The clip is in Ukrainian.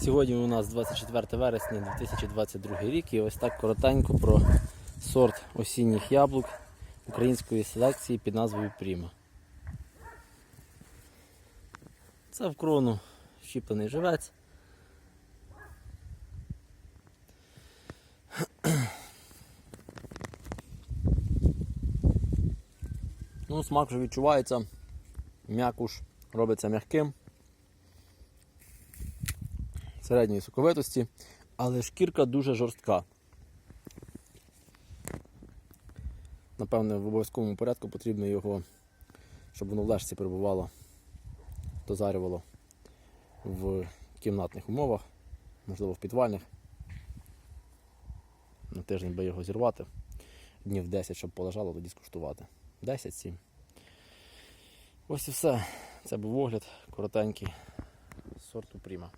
Сьогодні у нас 24 вересня 2022 рік і ось так коротенько про сорт осінніх яблук української селекції під назвою Пріма. Це в крону щіплений живець. Ну, смак вже відчувається, м'якуш робиться м'яким середньої соковитості, але шкірка дуже жорстка. Напевне, в обов'язковому порядку потрібно його, щоб воно в лежці перебувало, дозарювало в кімнатних умовах, можливо, в підвальних. На тиждень би його зірвати, днів 10, щоб полежало, тоді скуштувати. 10-7. Ось і все. Це був огляд коротенький сорту Пріма.